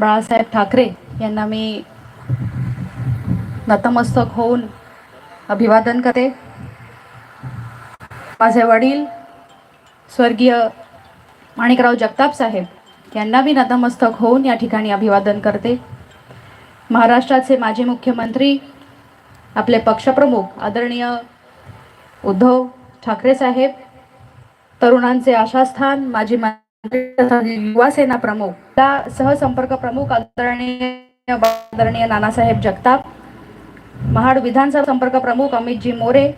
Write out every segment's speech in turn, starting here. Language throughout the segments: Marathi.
बाळासाहेब ठाकरे यांना मी नतमस्तक होऊन अभिवादन करते. माझे वडील स्वर्गीय माणिकराव जगताप साहेब यांना मी नतमस्तक होऊन या ठिकाणी अभिवादन करते. महाराष्ट्राचे माजी मुख्यमंत्री आपले पक्षप्रमुख आदरणीय उद्धव ठाकरे साहेब तरुणांचे आशास्थान माजी युवा सेना प्रमुख. त्या सहसंपर्क प्रमुख आदरणीय आदरणीय नानासाहेब जगताप महाड विधानसभा संपर्क प्रमुख अमितजी मोरे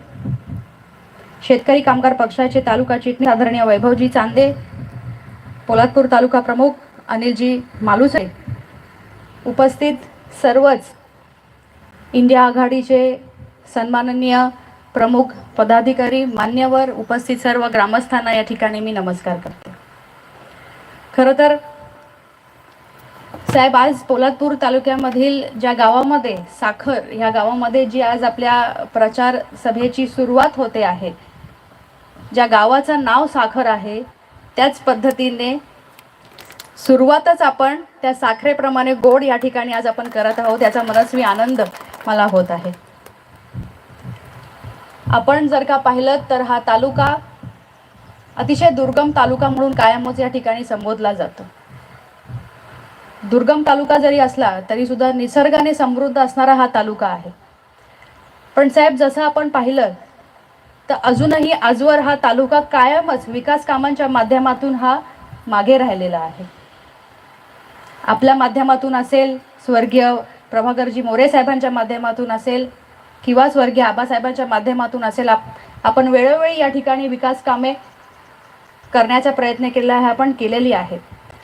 शेतकरी कामगार पक्षाचे तालुका चिटणीस आदरणीय वैभवजी चांदे पोलादपूर तालुका प्रमुख अनिलजी मालुसे उपस्थित सर्वच इंडिया आघाडीचे सन्माननीय प्रमुख पदाधिकारी मान्यवर उपस्थित सर्व ग्रामस्थांना या ठिकाणी मी नमस्कार करते. खरं तर साहेब आज पोलादपूर तालुक्यामधील ज्या गावामध्ये साखर ह्या गावामध्ये जी आज आपल्या प्रचार सभेची सुरुवात होते आहे ज्या गावाचं नाव साखर आहे त्याच पद्धतीने सुरुवातच आपण त्या साखरेप्रमाणे गोड या ठिकाणी आज आपण करत आहोत त्याचा मनस्वी आनंद मला होत आहे. आपण जर का पाहिलं तर हा तालुका अतिशय दुर्गम तालुका म्हणून कायमच या ठिकाणी संबोधला जातो. दुर्गम तालुका जरी असला तरी सुद्धा निसर्गाने समृद्ध असणारा हा तालुका आहे. पण साहेब जसं आपण पाहिलं तर अजूनही आजवर हा तालुका कायमच विकास कामांच्या माध्यमातून हा मागे राहिलेला आहे. आपल्या माध्यमातून असेल स्वर्गीय प्रभाकरजी मोरे साहेबांच्या माध्यमातून असेल किंवा स्वर्गीय आबासाहेबांच्या माध्यमातून असेल आप आपण वेळोवेळी या ठिकाणी विकास कामे करण्याचा प्रयत्न केला आहे आपण केलेली आहेत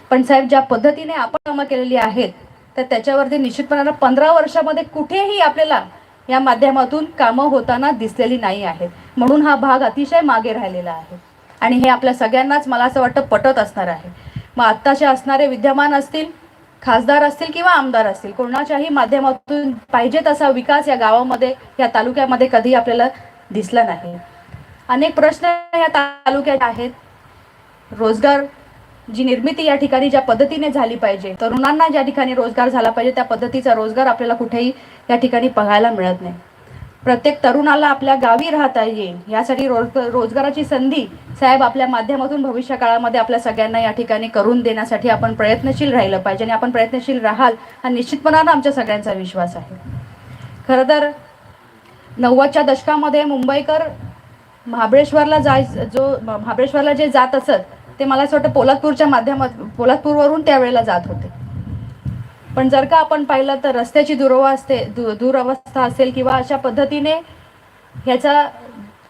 पण साहेब ज्या पद्धतीने आपण कामं केलेली आहेत तर त्याच्यावरती निश्चितपणानं पंधरा वर्षामध्ये कुठेही आपल्याला या माध्यमातून कामं होताना दिसलेली नाही आहेत. म्हणून हा भाग अतिशय मागे राहिलेला आहे. आणि हे आपल्या सगळ्यांनाच मला असं वाटतं पटत असणार आहे. मग आत्ताचे असणारे विद्यमान असतील खासदार असतील किंवा आमदार असतील कोणाच्याही माध्यमातून पाहिजे तसा विकास या गावामध्ये या तालुक्यामध्ये कधी आपल्याला दिसला नाही. अनेक प्रश्न या तालुक्यात आहेत. रोजगार जी निर्मिती या ठिकाणी ज्या पद्धतीने झाली पाहिजे तरुणांना ज्या ठिकाणी रोजगार झाला पाहिजे त्या पद्धतीचा रोजगार आपल्याला कुठेही या ठिकाणी पाहायला मिळत नाही. प्रत्येक तरुणाला आपल्या गावी राहता येईल यासाठी रोज रोजगाराची संधी साहेब आपल्या माध्यमातून भविष्य काळामध्ये आपल्या सगळ्यांना या ठिकाणी करून देण्यासाठी आपण प्रयत्नशील राहिलं पाहिजे आणि आपण प्रयत्नशील राहाल हा निश्चितपणानं आमच्या सगळ्यांचा विश्वास आहे. खरं तर नव्वदच्या दशकामध्ये मुंबईकर महाबळेश्वरला जाय जो महाबळेश्वरला जे जात असत ते मला असं वाटतं पोलादपूरच्या माध्यमात पोलादपूरवरून त्यावेळेला जात होते. पण जर का आपण पाहिलं तर रस्त्याची दुरवा असते दु दुरवस्था असेल किंवा अशा पद्धतीने ह्याचा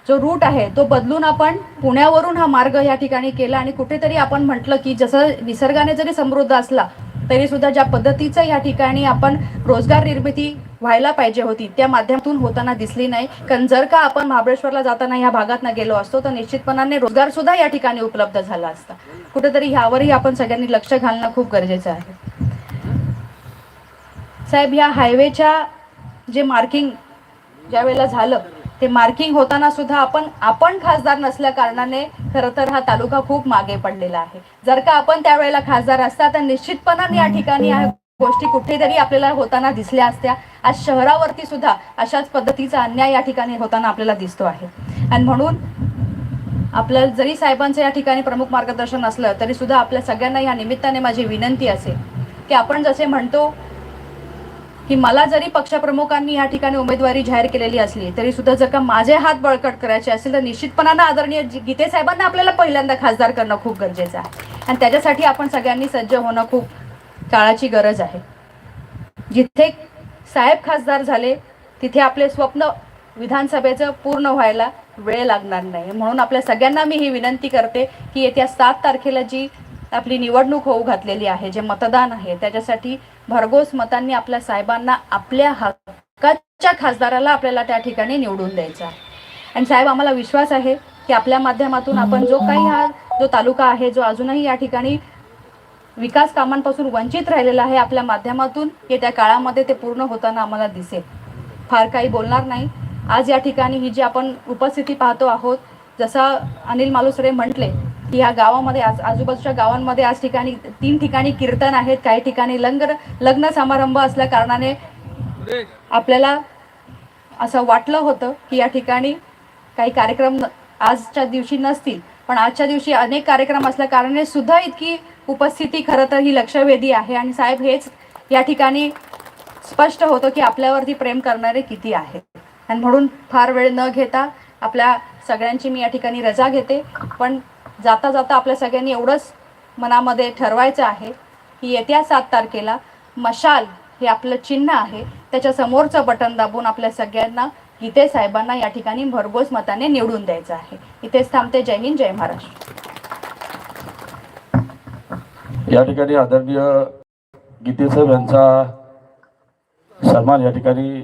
जो रूट आहे तो बदलून आपण पुण्यावरून हा मार्ग या ठिकाणी केला आणि कुठेतरी आपण म्हटलं की जसं निसर्गाने जरी समृद्ध असला तरी सुद्धा ज्या पद्धतीचं या ठिकाणी आपण रोजगार निर्मिती व्हायला पाहिजे होती त्या माध्यमातून होताना दिसली नाही. कारण जर का आपण महाबळेश्वरला जाताना या भागात गेलो असतो तर निश्चितपणाने रोजगार सुद्धा या ठिकाणी उपलब्ध झाला असता. कुठेतरी ह्यावरही आपण सगळ्यांनी लक्ष घालणं खूप गरजेचं आहे. साहेब या हायवेच्या जे मार्किंग ज्या वेळेला झालं ते मार्किंग होताना सुद्धा आपण आपण खासदार नसल्या कारणाने खरं तर हा तालुका खूप मागे पडलेला आहे. जर का आपण त्यावेळेला खासदार असता तर निश्चितपणाने या ठिकाणी या गोष्टी कुठेतरी आपल्याला होताना दिसल्या असत्या. आज शहरावरती सुद्धा अशाच पद्धतीचा अन्याय या ठिकाणी होताना आपल्याला दिसतो आहे. आणि म्हणून आपलं जरी साहेबांचं या ठिकाणी प्रमुख मार्गदर्शन असलं तरी सुद्धा आपल्या सगळ्यांना या निमित्ताने माझी विनंती असेल की आपण जसे म्हणतो की मला जरी पक्षप्रमुखांनी या ठिकाणी उमेदवारी जाहीर केलेली असली तरी सुद्धा जर का माझे हात बळकट करायचे असेल तर निश्चितपणानं आदरणीय गीते साहेबांना आपल्याला पहिल्यांदा खासदार करणं खूप गरजेचं आहे. आणि त्याच्यासाठी आपण सगळ्यांनी सज्ज होणं खूप काळाची गरज आहे. जिथे साहेब खासदार झाले तिथे आपले स्वप्न विधानसभेचं पूर्ण व्हायला वेळ लागणार नाही. म्हणून आपल्या सगळ्यांना मी ही विनंती करते की येत्या सात तारखेला जी आपली निवडणूक होऊ घातलेली आहे जे मतदान आहे त्याच्यासाठी भरघोस मतांनी आपल्या साहेबांना आपल्या हक्काच्या खासदाराला आपल्याला त्या ठिकाणी निवडून द्यायचा आणि साहेब आम्हाला विश्वास आहे की आपल्या माध्यमातून आपण जो काही हा जो तालुका आहे जो अजूनही या ठिकाणी विकास कामांपासून वंचित राहिलेला आहे आपल्या माध्यमातून येत्या काळामध्ये ते पूर्ण होताना आम्हाला दिसेल. फार काही बोलणार नाही. आज या ठिकाणी ही जी आपण उपस्थिती पाहतो आहोत जसं अनिल मालुसरे म्हटले की या गावामध्ये आज आजूबाजूच्या गावांमध्ये आज ठिकाणी तीन ठिकाणी कीर्तन आहेत. काही ठिकाणी लंगर लग्न समारंभ असल्या कारणाने आपल्याला असं वाटलं होतं की या ठिकाणी काही कार्यक्रम आजच्या दिवशी नसतील. पण आजच्या दिवशी अनेक कार्यक्रम असल्या कारणाने सुद्धा इतकी उपस्थिती खरं तर ही लक्षवेधी आहे. आणि साहेब हेच या ठिकाणी स्पष्ट होतं की आपल्यावरती प्रेम करणारे किती आहेत. आणि म्हणून फार वेळ न घेता आपल्या सगळ्यांची मी या ठिकाणी रजा घेते. पण जाता जाता आपल्या सगळ्यांनी एवढंच मनामध्ये ठरवायचं आहे की येत्या सात तारखेला मशाल हे आपलं चिन्ह आहे. त्याच्या समोरचं बटन दाबून आपल्या सगळ्यांना गीते साहेबांना या ठिकाणी भरघोस मताने निवडून द्यायचं आहे. इथेच थांबते. जय हिंद जय महाराष्ट्र. या ठिकाणी आदरणीय गीतेसाहेब यांचा सन्मान या ठिकाणी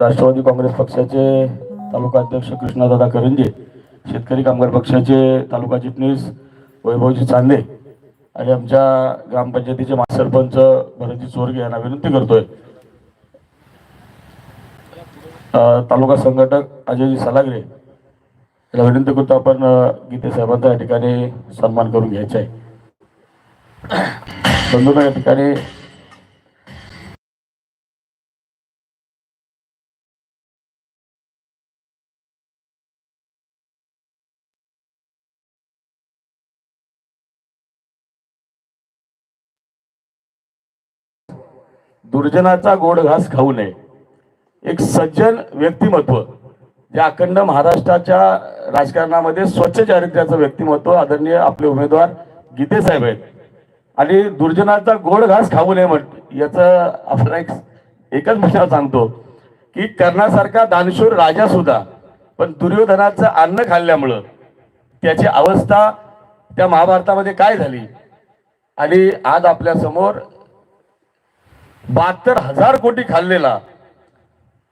राष्ट्रवादी काँग्रेस पक्षाचे तालुका अध्यक्ष कृष्णदादा करंजे शेतकरी कामगार पक्षाचे तालुका चिटणीस वैभवजी चांदे आणि आमच्या ग्रामपंचायतीचे महासरपंच भरतजी चोरगे यांना विनंती करतोय. तालुका संघटक अजयजी सलागरे याला विनंती करतो आपण गीते साहेबांचा या ठिकाणी सन्मान करून घ्यायचा आहे. बंधूंनो या ठिकाणी दुर्जनाचा गोड घास खाऊ नये. एक सज्जन व्यक्तिमत्व जे अखंड महाराष्ट्राच्या राजकारणामध्ये स्वच्छ चारित्र्याचं व्यक्तिमत्व आदरणीय आपले उमेदवार गीते साहेब आहेत. आणि दुर्जनाचा गोड घास खाऊ नये म्हट याचं आपण एक एकच म्हणणं सांगतो की कर्णासारखा दानशूर राजा सुद्धा पण दुर्योधनाचं अन्न खाल्ल्यामुळं त्याची अवस्था त्या महाभारतामध्ये काय झाली? आणि आज आपल्यासमोर बहात्तर हजार कोटी खाल्लेला.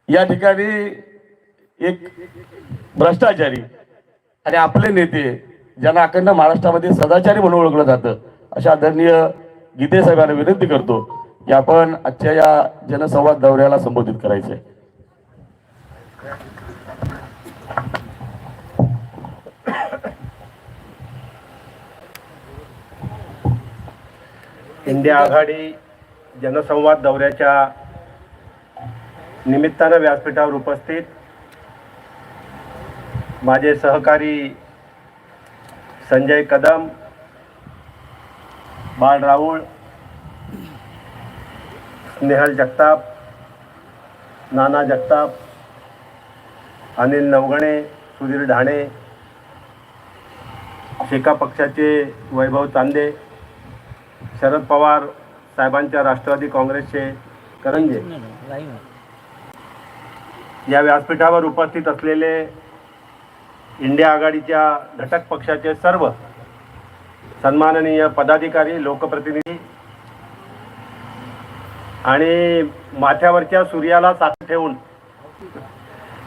या ठिकाणी एक भ्रष्टाचारी आणि आपले नेते ज्यांना अखंड महाराष्ट्रामध्ये सदाचारी म्हणून ओळखलं जातं अशा आदरणीय गीते साहेबांना विनंती करतो की आपण आजच्या या जनसंवाद दौऱ्याला संबोधित करायचे इंडिया आघाडी जनसंवाद दौऱ्याच्या निमित्तानं व्यासपीठावर उपस्थित माझे सहकारी संजय कदम बाळ राऊळ स्नेहल जगताप नाना जगताप अनिल नवगणे सुधीर ढाणे शेका पक्षाचे वैभव चांदे शरद पवार साहेबांच्या राष्ट्रवादी काँग्रेसचे करंजे. या व्यासपीठावर उपस्थित असलेले इंडिया आघाडीच्या घटक पक्षाचे सर्व सन्माननीय पदाधिकारी लोकप्रतिनिधी आणि माथ्यावरच्या सूर्याला साथ ठेवून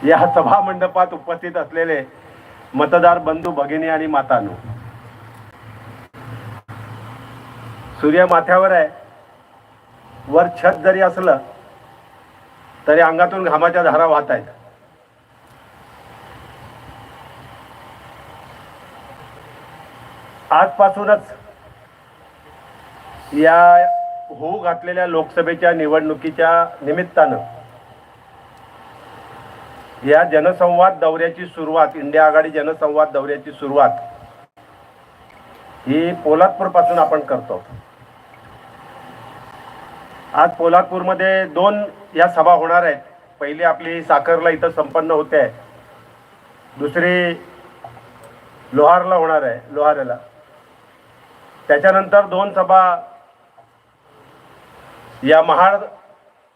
या सभा मंडपात उपस्थित असलेले मतदार बंधू भगिनी आणि मातांनो सूर्य माथ्यावर आहे. वर छत जरी असलं तरी अंगातून घामाच्या धारा वाहत आहेत. आजपासूनच या होऊ घातलेल्या लोकसभेच्या निवडणुकीच्या निमित्तानं या जनसंवाद दौऱ्याची सुरुवात इंडिया आघाडी जनसंवाद दौऱ्याची सुरुवात ही पोलादपूरपासून आपण करतो. आज पोलादपूरमध्ये दोन या सभा होणार आहेत. पहिली आपली साखरला इथं संपन्न होते. आहे दुसरी लोहारला होणार आहे लोहारेला. त्याच्यानंतर दोन सभा या महाड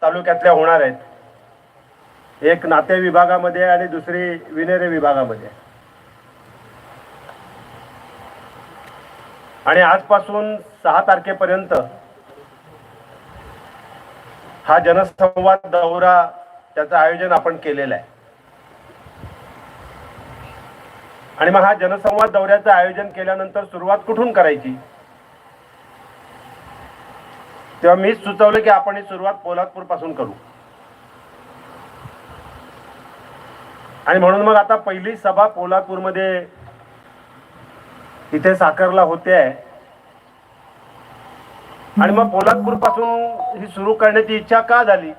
तालुक्यातल्या होणार आहेत. एक नाते विभागामध्ये आणि दुसरी विनेरे विभागामध्ये. आणि आजपासून सहा तारखेपर्यंत हा जनसंवाद दौरा त्याचं आयोजन आपण केलेलं आहे. आणि मग हा जनसंवाद दौऱ्याचं आयोजन केल्यानंतर सुरुवात कुठून करायची? तेव्हा मीच सुचवलं की आपण ही सुरुवात पोलादपूरपासून करू. आणि म्हणून मग आता पहिली सभा पोलादपूरमध्ये इथे साखरला होते आहे. आणि मग पोलादपूरपासून ही सुरू करण्याची इच्छा का झाली?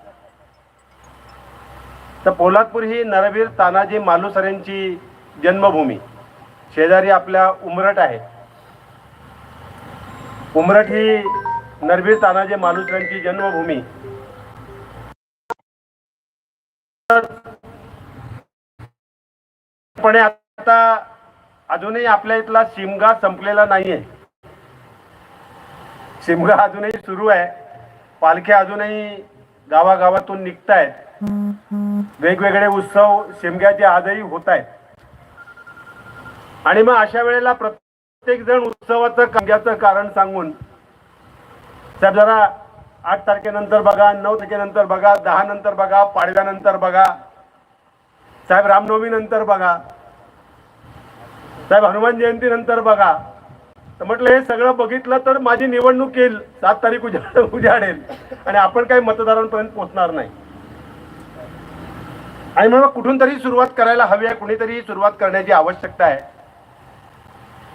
तर पोलादपूर ही नरवीर तानाजी मालुसरेंची जन्मभूमी. शेजारी आपल्या उमरट आहे. उमरट ही नरवीर तानाजी मालुसरेंची जन्मभूमी. पण आता अजूनही आपल्या इथला शिमगा संपलेला नाहीये. शिमगा अजूनही सुरू आहे. पालख्या अजूनही गावागावातून निघतायत. वेगवेगळे उत्सव शिमग्याचे आजही होत आहेत आणि मग अशा वेळेला प्रत्येक जण उत्सवाचं कांग्याचं कारण सांगून साहेब जरा आठ तारखेनंतर बघा नऊ तारखेनंतर बघा दहा नंतर बघा पाडव्यानंतर बघा साहेब रामनवमी नंतर बघा साहेब हनुमान जयंती नंतर बघा तर म्हटलं हे सगळं बघितलं तर माझी निवडणूक येईल. सात तारीख उजाड उजाडेल आणि आपण काही मतदारांपर्यंत पोहोचणार नाही. आणि म्हणून कुठून तरी सुरुवात करायला हवी आहे कुणीतरी सुरुवात करण्याची आवश्यकता आहे.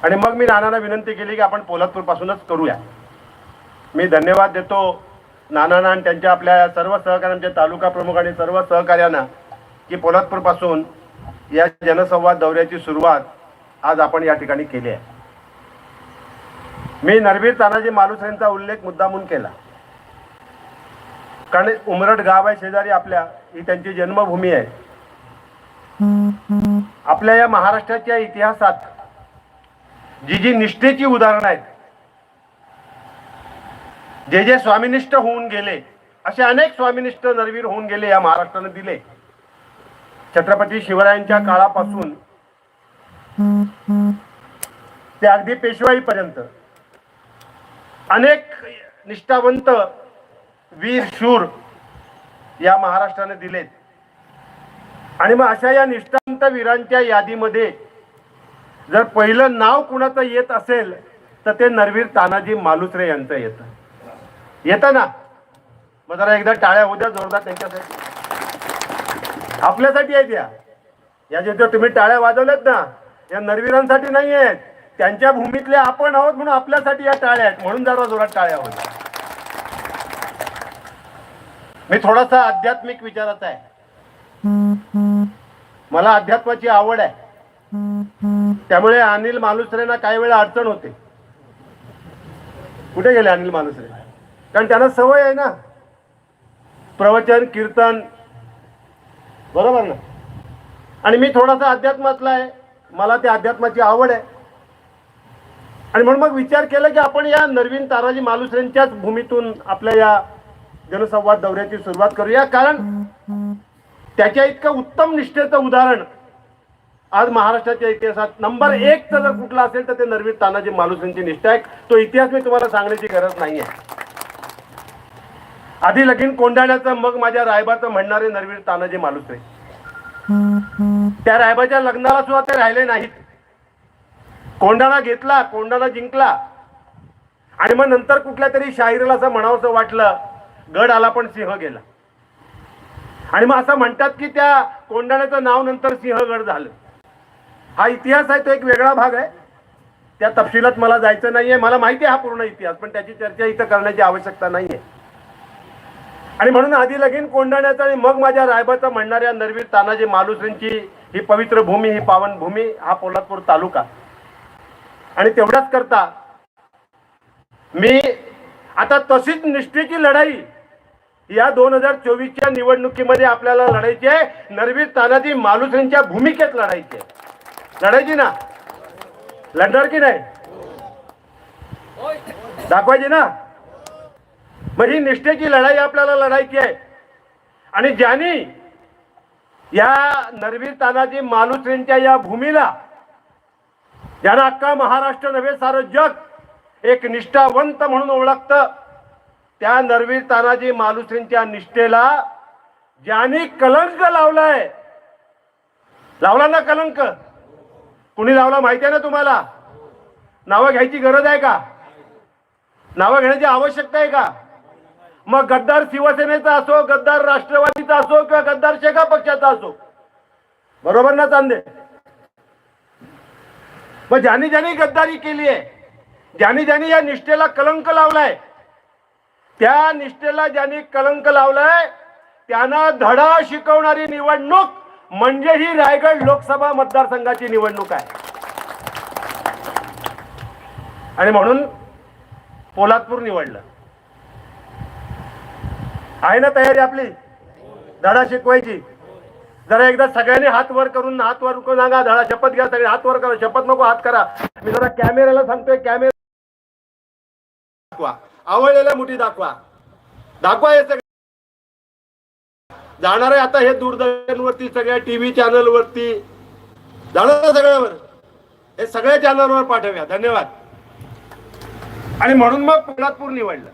आणि मग मी नानांना विनंती केली की आपण पोलादपूर पासूनच करूया. मी धन्यवाद देतो नानांना आणि त्यांच्या आपल्या सर्व सहकाऱ्यांच्या तालुका प्रमुख आणि सर्व सहकार्यांना की पोलादपूरपासून या जनसंवाद दौऱ्याची सुरुवात आज आपण या ठिकाणी केली आहे. मी नरवीर तानाजी मालुस यांचा उल्लेख मुद्दामून केला. कारण उमरट गाव आहे शेजारी आपल्या. ही त्यांची जन्मभूमी आहे. आपल्या या महाराष्ट्राच्या इतिहासात जी जी निष्ठेची उदाहरणं आहेत जे जे स्वामिनिष्ठ होऊन गेले असे अनेक स्वामिनिष्ठ नरवीर होऊन गेले या महाराष्ट्राने दिले. छत्रपती शिवरायांच्या काळापासून ते अगदी पेशवाईपर्यंत. अनेक निष्ठावंत वीर शूर या महाराष्ट्राने दिलेत. आणि मग अशा या निष्ठावंत वीरांच्या यादीमध्ये जर पहिलं नाव कुणाचं येत असेल तर ते नरवीर तानाजी मालुसरे यांचं येतं. येतं ना? मग जरा एकदा टाळ्या होत्या जोरदार त्यांच्यासाठी. आपल्यासाठी आहेत या. या तुम्ही टाळ्या वाजवल्यात ना या नरवीरांसाठी नाही आहेत त्यांच्या भूमीतले आपण आहोत म्हणून आपल्यासाठी या टाळ्या आहेत. म्हणून जरा जोरात टाळ्या होत्या मी थोडासा आध्यात्मिक विचाराचा आहे. मला अध्यात्माची आवड आहे. त्यामुळे अनिल मालुसरेंना काही वेळा अडचण होते. कुठे गेले अनिल मालुसरे? कारण त्यांना सवय आहे ना. प्रवचन कीर्तन. बरोबर ना? आणि मी थोडासा अध्यात्मातला आहे. मला त्या अध्यात्माची आवड आहे. आणि म्हणून मग विचार केला की आपण या नरवीन ताराजी मालुसरेंच्याच भूमीतून आपल्या या जनसंवाद दौऱ्याची सुरुवात करूया. कारण त्याच्या इतकं उत्तम निष्ठेचं उदाहरण आज महाराष्ट्राच्या इतिहासात नंबर एक जर कुठला असेल तर ते नरवीर तानाजी मालुसरेंची निष्ठा आहे. तो इतिहास मी तुम्हाला सांगण्याची गरज नाहीये. आधी लगीन कोंडाण्याचं मग माझ्या रायबाचं म्हणणारे नरवीर तानाजी मालुसरे. त्या रायबाच्या लग्नाला सुद्धा ते राहिले नाहीत. कोंडाणा घेतला कोंडाणा जिंकला. आणि मग नंतर कुठल्या तरी शाहिराला असं म्हणावंसं वाटलं गड आला पण सिंह गेला. आणि मग असं म्हणतात की त्या कोंडाण्याचं नाव नंतर सिंहगड झालं. हा इतिहास आहे तो एक वेगळा भाग आहे. त्या तपशिलात मला जायचं नाहीये. मला माहिती आहे हा पूर्ण इतिहास पण त्याची चर्चा इथं करण्याची आवश्यकता नाहीये. आणि म्हणून आधी लगीन कोंडाण्याचं आणि मग माझ्या रायबाचा म्हणणाऱ्या नरवीर तानाजी मालुसरेंची ही पवित्र भूमी ही पावन भूमी हा पोलादपूर तालुका. आणि तेवढ्याच करता. मी आता तशीच निष्ठेची लढाई या दोन हजार चोवीसच्या निवडणुकीमध्ये आपल्याला लढायची आहे. नरवीर तानाजी मालुसरेंच्या भूमिकेत लढायची आहे. लढायची ना? लढणार की नाही? दाखवायची ना? मग ही निष्ठेची लढाई आपल्याला लढायची आहे. आणि ज्यांनी या नरवीर तानाजी मालुसरेंच्या या भूमीला ज्यांना अख्खा महाराष्ट्र नव्हे सारं जग एक निष्ठावंत म्हणून ओळखतं त्या नरवीर तानाजी मालुसरेंच्या निष्ठेला ज्यांनी कलंक लावलाय. लावला ना कलंक? कुणी लावला माहिती आहे ना तुम्हाला? नावं घ्यायची गरज आहे का? नावं घेण्याची आवश्यकता आहे का? मग गद्दार शिवसेनेचा असो गद्दार राष्ट्रवादीचा असो किंवा गद्दार शेगा पक्षाचा असो. बरोबर ना चांदे? मग ज्याने ज्यांनी गद्दारी केली आहे ज्याने ज्यांनी या निष्ठेला कलंक लावलाय त्या निष्ठेला ज्यांनी कलंक लावलाय त्यांना धडा शिकवणारी निवडणूक म्हणजे ही रायगड लोकसभा मतदारसंघाची निवडणूक आहे. आणि म्हणून पोलादपूर निवडलं. आहे ना तयारी आपली? धडा शिकवायची. जरा एकदा सगळ्यांनी हात वर करून हात वर करून सांगा धडा शपथ घ्या सगळे. हात वर करा शपथ नको हात करा. मी जरा कॅमेऱ्याला सांगतोय कॅमेरा दाखवा. आवडलेल्या मुठी दाखवा. दाखवा हे सगळे. जाणार आहे आता हे दूरदर्शनवरती सगळ्या टीव्ही चॅनलवरती. जाणार सगळ्यावर. हे सगळ्या चॅनलवर पाठवूया. धन्यवाद. आणि म्हणून मग पोलादपूर निवडलं.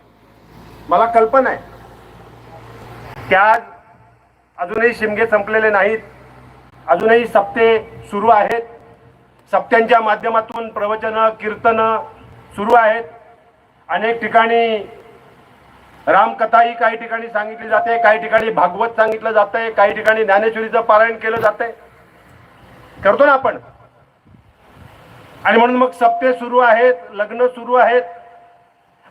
मला कल्पना आहे. त्या अजूनही शिमगे संपलेले नाहीत. अजूनही सप्ते सुरू आहेत. सप्त्यांच्या माध्यमातून प्रवचनं कीर्तनं सुरू आहेत. अनेक ठिकाणी रामकथाही काही ठिकाणी सांगितली जाते काही ठिकाणी भागवत सांगितलं जातंय काही ठिकाणी ज्ञानेश्वरीचं पारायण केलं जातंय. करतो ना आपण. आणि म्हणून मग सप्ते सुरू आहेत लग्न सुरू आहेत.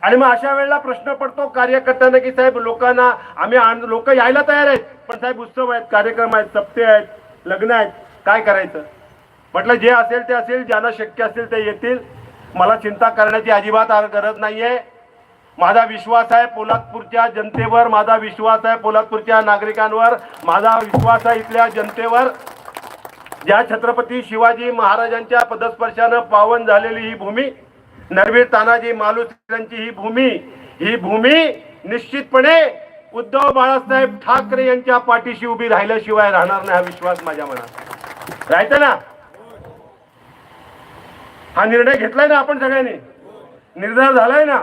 आणि मग अशा वेळेला प्रश्न पडतो कार्यकर्त्यांना की साहेब लोकांना आम्ही लोक यायला तयार आहेत पण साहेब उत्सव आहेत कार्यक्रम आहेत सप्ते आहेत लग्न आहेत. काय करायचं? म्हटलं जे असेल ते असेल ज्यांना शक्य असेल ते येतील. मला चिंता करण्याची अजिबात गरज नाहीये. माझा विश्वास आहे पोलादपूरच्या जनतेवर माझा विश्वास आहे पोलादपूरच्या नागरिकांवर माझा विश्वास आहे इथल्या जनतेवर. ज्या छत्रपती शिवाजी महाराजांच्या पदस्पर्शानं पावन झालेली ही भूमी नरवीर तानाजी मालुसरांची ही भूमी ही भूमी निश्चितपणे उद्धव बाळासाहेब ठाकरे यांच्या पाठीशी उभी राहिल्याशिवाय राहणार नाही हा विश्वास माझ्या मनात. राहायचा ना? हा निर्णय घेतलाय ना आपण सगळ्यांनी? निर्धार झालाय ना?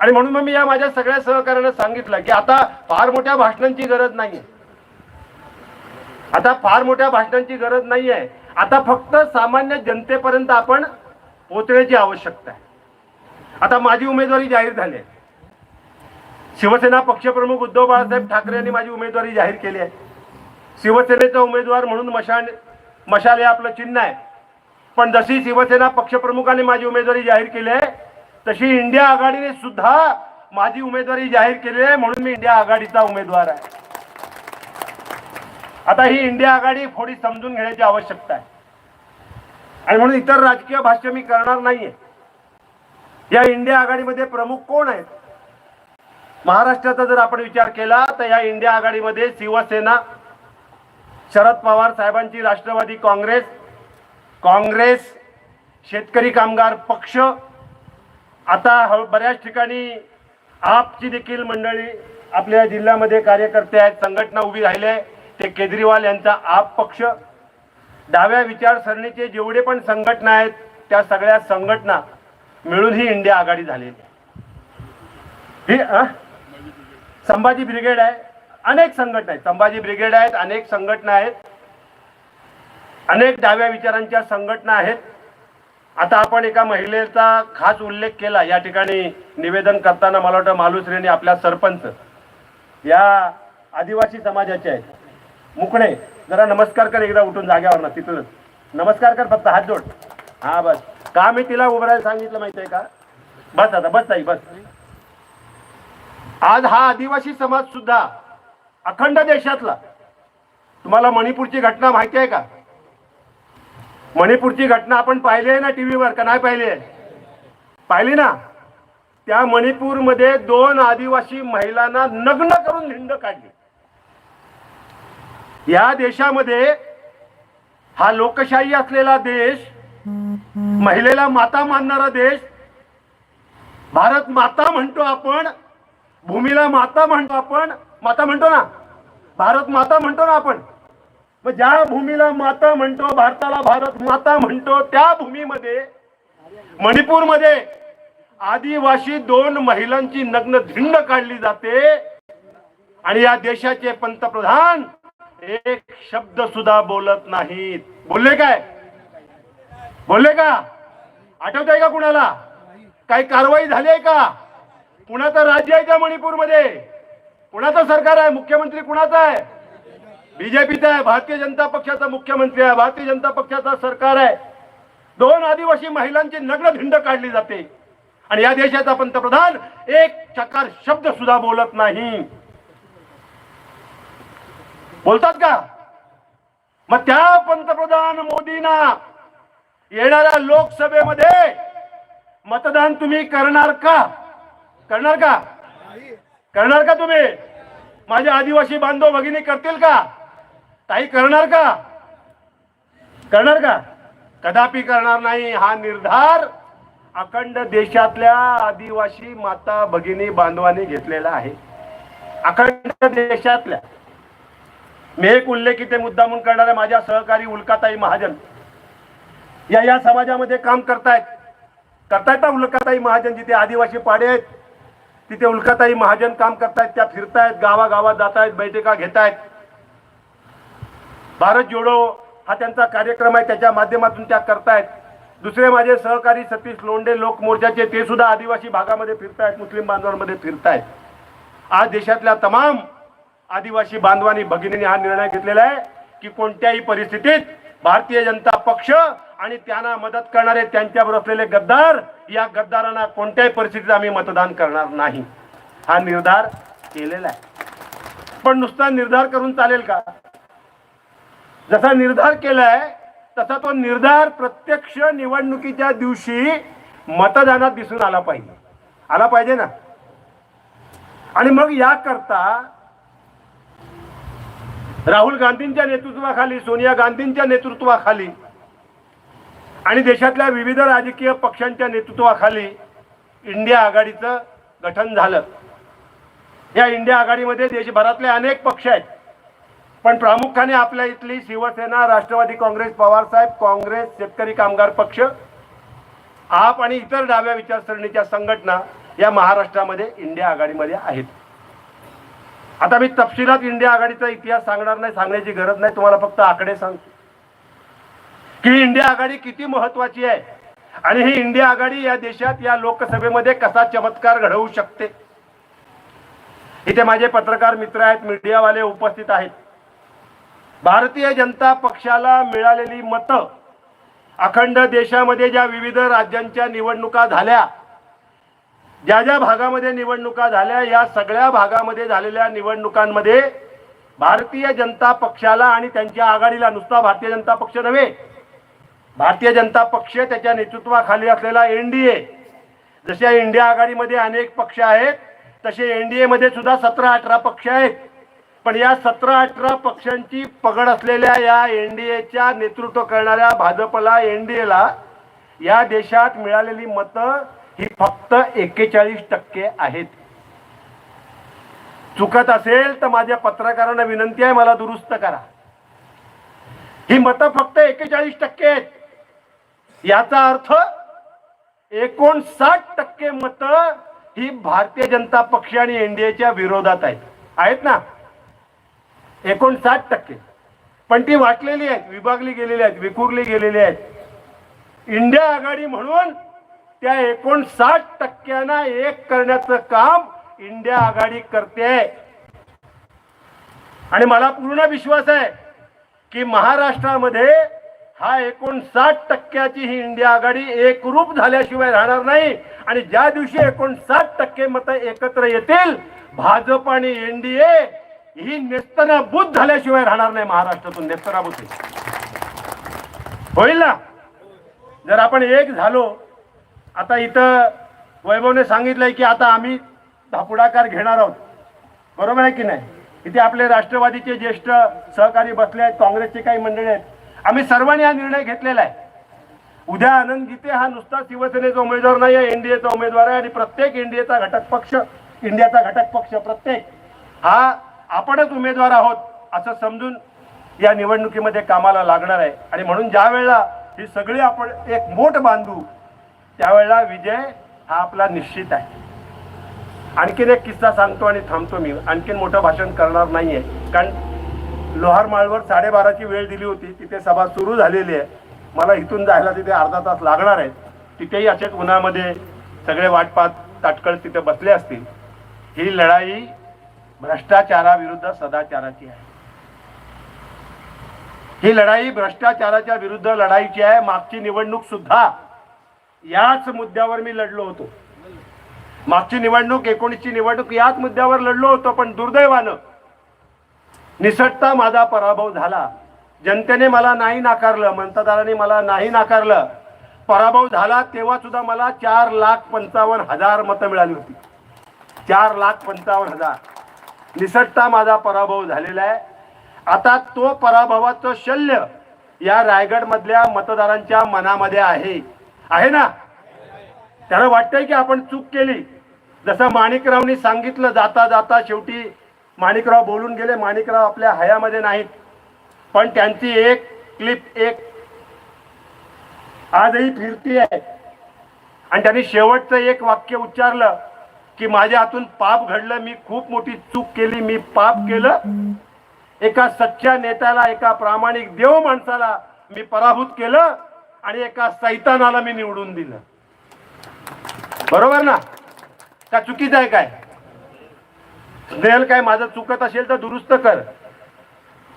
आणि म्हणून मग मी या माझ्या सगळ्या सहकार्यांना सांगितलं की आता फार मोठ्या भाषणांची गरज नाहीये. आता फार मोठ्या भाषणांची गरज नाहीये. आता फक्त सामान्य जनतेपर्यंत आपण पोहोचण्याची आवश्यकता आहे. आता माझी उमेदवारी जाहीर झाली आहे. शिवसेना पक्षप्रमुख उद्धव बाळासाहेब ठाकरे यांनी माझी उमेदवारी जाहीर केली आहे. शिवसेनेचा उमेदवार म्हणून मशाल मशाल हे आपलं चिन्ह आहे. पण जशी शिवसेना पक्षप्रमुखाने माझी उमेदवारी जाहीर केली आहे तशी इंडिया आघाडीने सुद्धा माझी उमेदवारी जाहीर केली आहे म्हणून मी इंडिया आघाडीचा उमेदवार आहे. आता ही इंडिया आघाडी थोडी समजून घेण्याची आवश्यकता आहे. आणि म्हणून इतर राजकीय भाष्य मी करणार नाहीये या इंडिया आघाडीमध्ये प्रमुख कोण आहेत महाराष्ट्राचा जर आपण विचार केला तर या इंडिया आघाडीमध्ये शिवसेना शरद पवार साहेबांची राष्ट्रवादी काँग्रेस काँग्रेस शेतकरी कामगार पक्ष आता ह- बऱ्याच ठिकाणी आपची देखील मंडळी आपल्या जिल्ह्यामध्ये कार्यकर्ते आहेत संघटना उभी राहिले आहे. ते केजरीवाल यांचा आप पक्ष डाव्या विचारसरणीचे जेवढे पण संघटना आहेत त्या सगळ्या संघटना मिळून ही इंडिया आघाडी झालेली ही संभाजी ब्रिगेड आहे. अनेक संघटना आहेत. संभाजी ब्रिगेड आहेत अनेक संघटना आहेत. अनेक डाव्या विचारांच्या संघटना आहेत. आता आपण एका महिलेचा खास उल्लेख केला. या ठिकाणी निवेदन करताना मला वाटतं मालुसरेने आपल्या सरपंच या आदिवासी समाजाचे आहेत. मुकणे जरा नमस्कार कर एकदा उठून जाग्यावर ना तिथूनच. नमस्कार कर फक्त हात जोड. हा बस. का मी तिला उभं राहायला सांगितलं माहिती आहे का? बस आता बस ताई बस. आज हा आदिवासी समाज सुद्धा अखंड देशातला तुम्हाला मणिपूरची घटना माहिती आहे का? मणिपूरची घटना आपण पाहिली आहे ना टीव्हीवर का नाही पाहिली आहे? पाहिली ना? त्या मणिपूरमध्ये दोन आदिवासी महिलांना नग्न करून धिंड काढली. या देशामध्ये हा लोकशाही असलेला देश महिलेला माता मानणारा देश भारत माता म्हणतो आपण भूमीला माता म्हणतो आपण माता म्हणतो ना भारत माता म्हणतो ना आपण. मग ज्या भूमीला माता म्हणतो भारताला भारत माता म्हणतो त्या भूमीमध्ये मणिपूरमध्ये आदिवासी दोन महिलांची नग्न धिंड काढली जाते. आणि या देशाचे पंतप्रधान एक शब्द सुद्धा बोलत नाहीत. बोलले काय? बोलले का? आठवत आहे का कुणाला? काही कारवाई झाली आहे का? कुणाचं राज्य आहे का मणिपूरमध्ये? कुणाचं सरकार आहे? मुख्यमंत्री कुणाचा आहे? बीजेपीचा आहे भारतीय जनता पक्षाचा मुख्यमंत्री आहे भारतीय जनता पक्षाचा सरकार आहे. दोन आदिवासी महिलांची नग्न भिंड काढली जाते. आणि या देशाचा पंतप्रधान एक चकार शब्द सुद्धा बोलत नाही. बोलतात का? मग त्या पंतप्रधान मोदींना येणाऱ्या लोकसभेमध्ये मतदान तुम्ही करणार का? करणार का? करणार का तुम्ही? माझे आदिवासी बांधव भगिनी करतील का? ताई करणार का? करणार का? कदापि करणार नाही हा निर्धार अखंड देशातल्या आदिवासी माता भगिनी बांधवांनी घेतलेला आहे. अखंड देशातल्या. मी एक उल्लेख इथे मुद्दा म्हणून करणाऱ्या माझ्या सहकारी उल्काताई महाजन. या या समाजामध्ये काम करतायत. करतायत ना उल्काताई महाजन जिथे आदिवासी पाडे आहेत तिथे उल्काताई महाजन काम करतायत त्या फिरतायत गावागावात जात आहेत बैठका घेत आहेत भारत जोडो हा त्यांचा कार्यक्रम आहे त्याच्या माध्यमातून त्या करतायत. दुसरे माझे सहकारी सतीश लोंढे लोक मोर्चाचे ते सुद्धा आदिवासी भागामध्ये फिरतायत मुस्लिम बांधवांमध्ये फिरतायत. आज देशातल्या तमाम आदिवासी बांधवांनी भगिनींनी हा निर्णय घेतलेला आहे की कोणत्याही परिस्थितीत भारतीय जनता पक्ष आणि त्यांना मदत करणारे त्यांच्यावर असलेले गद्दार या गद्दारांना कोणत्याही परिस्थितीत आम्ही मतदान करणार नाही. हा निर्धार केलेला आहे. पण नुसता निर्धार करून चालेल का? जसा निर्धार केलाय तसा तो निर्धार प्रत्यक्ष निवडणुकीच्या दिवशी मतदानात दिसून आला पाहिजे. आला पाहिजे ना? आणि मग याकरता राहुल गांधींच्या नेतृत्वाखाली सोनिया गांधींच्या नेतृत्वाखाली आणि देशातल्या विविध राजकीय पक्षांच्या नेतृत्वाखाली इंडिया आघाडीचं गठन झालं. या इंडिया आघाडीमध्ये देशभरातले अनेक पक्ष आहेत. पण प्रामुख्याने आपल्या इथली शिवसेना राष्ट्रवादी काँग्रेस पवारसाहेब काँग्रेस शेतकरी कामगार पक्ष आप आणि इतर डाव्या विचारसरणीच्या संघटना या महाराष्ट्रामध्ये इंडिया आघाडीमध्ये आहेत. आता मी तपशिलात इंडिया आघाडीचा इतिहास सांगणार नाही सांगण्याची गरज नाही तुम्हाला फक्त आकडे सांगतो. की इंडिया आघाडी किती महत्वाची आहे आणि ही इंडिया आघाडी या देशात या लोकसभेमध्ये कसा चमत्कार घडवू शकते? इथे माझे पत्रकार मित्र आहेत मीडियावाले उपस्थित आहेत. भारतीय जनता पक्षाला मिळालेली मतं अखंड देशामध्ये ज्या विविध राज्यांच्या निवडणुका झाल्या ज्या ज्या भागामध्ये निवडणुका झाल्या या सगळ्या भागामध्ये झालेल्या निवडणुकांमध्ये भारतीय जनता पक्षाला आणि त्यांच्या आघाडीला नुसता भारतीय जनता पक्ष नव्हे भारतीय जनता पक्ष त्याच्या नेतृत्वाखाली असलेला एनडीए जशा इंडिया आघाडीमध्ये अनेक पक्ष आहेत तसे एनडीए मध्ये सुद्धा सतरा अठरा पक्ष आहेत. पण या सतरा अठरा पक्षांची पगड असलेल्या या एनडीएच्या नेतृत्व करणाऱ्या भाजपला एनडीएला या देशात मिळालेली मतं ही फक्त एक्केचाळीस टक्के आहेत. चुकत असेल तर माझ्या पत्रकारांना विनंती आहे मला दुरुस्त करा. ही मतं फक्त एक्केचाळीस टक्के आहेत. याचा अर्थ एकोणसाठ टक्के मतं ही भारतीय जनता पक्ष आणि एनडीएच्या विरोधात आहेत. आहेत ना? एकोणसाठ टक्के. पण ती वाटलेली आहेत विभागली गेलेली आहेत विखुरली गेलेली आहेत. इंडिया आघाडी म्हणून त्या एकोणसाठ टक्क्यांना एक करण्याचं काम इंडिया आघाडी करते. आणि मला पूर्ण विश्वास आहे की महाराष्ट्रामध्ये हा एकोणसाठ टक्क्याची ही इंडिया आघाडी एकरूप झाल्याशिवाय राहणार नाही. आणि ज्या दिवशी एकोणसाठ टक्के मतं एकत्र येतील भाजप आणि एनडीए ही नेस्तनाभूत झाल्याशिवाय राहणार नाही महाराष्ट्रातून. नेस्तनाभूत होईल ना? जर आपण एक झालो आता इथं वैभवने सांगितलंय की आता आम्ही पुढाकार घेणार आहोत. बरोबर आहे की नाही? इथे आपले राष्ट्रवादीचे ज्येष्ठ सहकारी बसले आहेत काँग्रेसचे काही मंडळी आहेत. आम्ही सर्वांनी हा निर्णय घेतलेला आहे. उद्या आनंद गीते हा नुसता शिवसेनेचा उमेदवार नाही आहे एनडीएचा उमेदवार आहे आणि प्रत्येक एनडीएचा घटक पक्ष इंडियाचा घटक पक्ष प्रत्येक हा आपणच उमेदवार आहोत असं समजून या निवडणुकीमध्ये कामाला लागणार आहे. आणि म्हणून ज्या वेळेला ही सगळी आपण एक मोठ बांधू त्यावेळेला विजय हा आपला निश्चित आहे. आणखीन एक किस्सा सांगतो आणि थांबतो मी. आणखीन मोठं भाषण करणार नाही आहे कारण लोहार माळवर साडेबाराची वेळ दिली होती. तिथे सभा सुरू झालेली आहे. मला इथून जायला तिथे अर्धा तास लागणार आहे. तिथेही असेच उन्हामध्ये सगळे वाटपात ताटकळ तिथे बसले असतील. ही लढाई भ्रष्टाचाराविरुद्ध सदाचाराची आहे. ही लढाई भ्रष्टाचाराच्या विरुद्ध लढाईची आहे. मागची निवडणूक सुद्धा याच मुद्द्यावर मी लढलो होतो. मागची निवडणूक एकोणीसची निवडणूक याच मुद्द्यावर लढलो होतो पण दुर्दैवानं निसटता माझा पराभव झाला. जनतेने मला नाही नाकारलं मंतदाराने मला नाही नाकारलं. पराभव झाला तेव्हा सुद्धा मला चार लाख पंचावन्न हजार मतं मिळाली होती. चार लाख पंचावन्न हजार. निसटता माझा पराभव झालेला आहे. आता तो पराभवाचं शल्य या रायगडमधल्या मतदारांच्या मनामध्ये आहे. आहे ना? त्याला वाटतंय की आपण चूक केली. जसं माणिकरावनी सांगितलं जाता जाता शेवटी माणिकराव बोलून गेले माणिकराव आपल्या हयामध्ये नाहीत. पण त्यांची एक क्लिप एक आजही फिरती आहे. आणि त्यांनी शेवटचं एक वाक्य उच्चारलं की माझ्या हातून पाप घडलं मी खूप मोठी चूक केली मी पाप केलं. एका सच्च्या नेत्याला एका प्रामाणिक देव माणसाला मी पराभूत केलं. आणि एका सैतानाला मी निवडून दिलं. बरोबर ना? का चुकीचं आहे काय? स्नेहल काय माझं चुकत असेल तर दुरुस्त कर.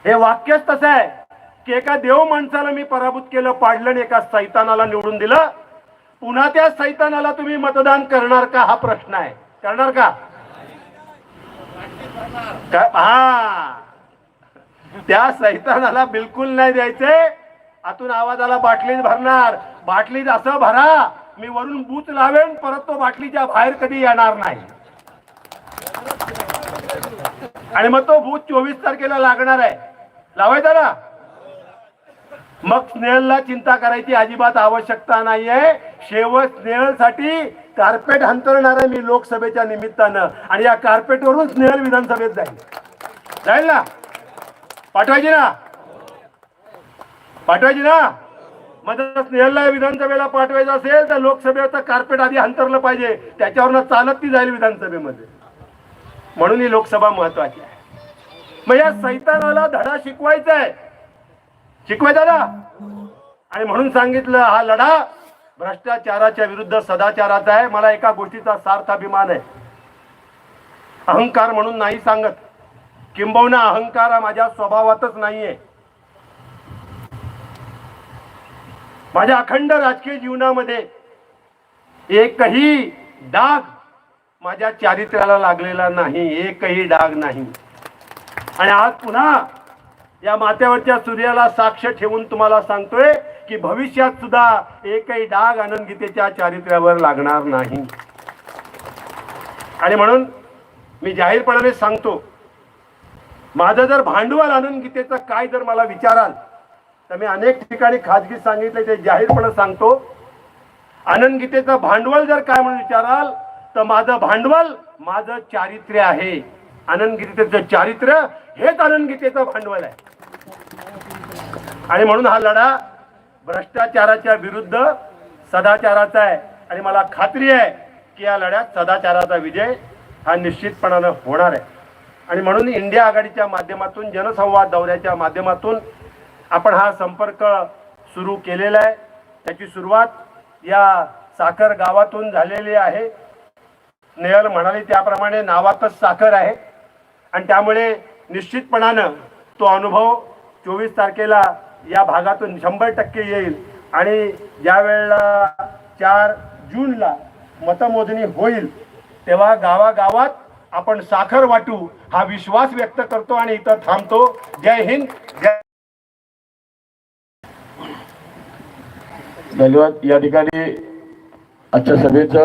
हे वाक्यच तसं आहे की एका देव माणसाला मी पराभूत केलं पाडलं आणि एका सैतानाला निवडून दिलं. पुन्हा त्या सैतानाला तुम्ही मतदान करणार का? हा प्रश्न आहे. करणार का? का- हा. त्या सैतानाला बिलकुल नाही द्यायचे. आतून आवाजाला बाटलीत भरणार. बाटलीत असं भरा मी वरून बूच लावेन परत तो बाटलीच्या बाहेर कधी येणार नाही. आणि मग तो बूथ चोवीस तारखेला लागणार आहे. लावायचा ना? मग स्नेहलला चिंता करायची अजिबात आवश्यकता नाहीये. शेवट स्नेहलसाठी कार्पेट हंतरणार आहे मी लोकसभेच्या निमित्तानं. आणि या कार्पेटवरून स्नेहल विधानसभेत जाईल. जाईल ना? पाठवायची ना? पाठवायची ना? मग जर स्नेहलला विधानसभेला पाठवायचं असेल तर लोकसभेचं कार्पेट आधी हंतरलं पाहिजे. त्याच्यावरनं चालत ती जाईल विधानसभेमध्ये. म्हणून ही लोकसभा महत्वाची आहे. मग या सैतानाला धडा शिकवायचा आहे शिकवायचा ना? आणि म्हणून सांगितलं हा लढा भ्रष्टाचाराच्या विरुद्ध सदाचाराचा आहे. मला एका गोष्टीचा सार्थ अभिमान आहे. अहंकार म्हणून नाही सांगत. किंबहुना अहंकार माझ्या स्वभावातच नाहीये. माझ्या अखंड राजकीय जीवनामध्ये एकही डाग माझ्या चारित्र्याला लागलेला नाही एकही डाग नाही. आणि आज पुन्हा या माथ्यावरच्या सूर्याला साक्ष ठेवून तुम्हाला सांगतोय की भविष्यात सुद्धा एकही डाग आनंद गीतेच्या चारित्र्यावर लागणार नाही. आणि म्हणून मी जाहीरपणाने सांगतो माझं जर भांडवल आनंद गीतेचं काय जर मला विचाराल तर मी अनेक ठिकाणी खाजगी सांगितले ते जाहीरपणे सांगतो. आनंद गीतेचं भांडवल जर काय म्हणून विचाराल तर माझं भांडवल माझं चारित्र्य आहे. आनंद गीतेचं चारित्र्य हेच आनंद गीतेचं भांडवल आहे. आणि म्हणून हा लढा भ्रष्टाचाराच्या विरुद्ध सदाचाराचा आहे. आणि मला खात्री आहे की या लढ्यात सदाचाराचा विजय हा निश्चितपणानं होणार आहे. आणि म्हणून इंडिया आघाडीच्या माध्यमातून जनसंवाद दौऱ्याच्या माध्यमातून आपण हा संपर्क सुरू केलेला आहे. त्याची सुरुवात या साखर गावातून झालेली आहे. नेहल म्हणाले त्याप्रमाणे नावातच साखर आहे. आणि त्यामुळे निश्चितपणानं तो अनुभव चोवीस तारखेला या भागातून शंभर टक्के येईल. आणि ज्या वेळेला चार जूनला मतमोजणी होईल तेव्हा गावागावात आपण साखर वाटू हा विश्वास व्यक्त करतो आणि इथं थांबतो. जय हिंद जय धन्यवाद या ठिकाणी आजच्या सभेचं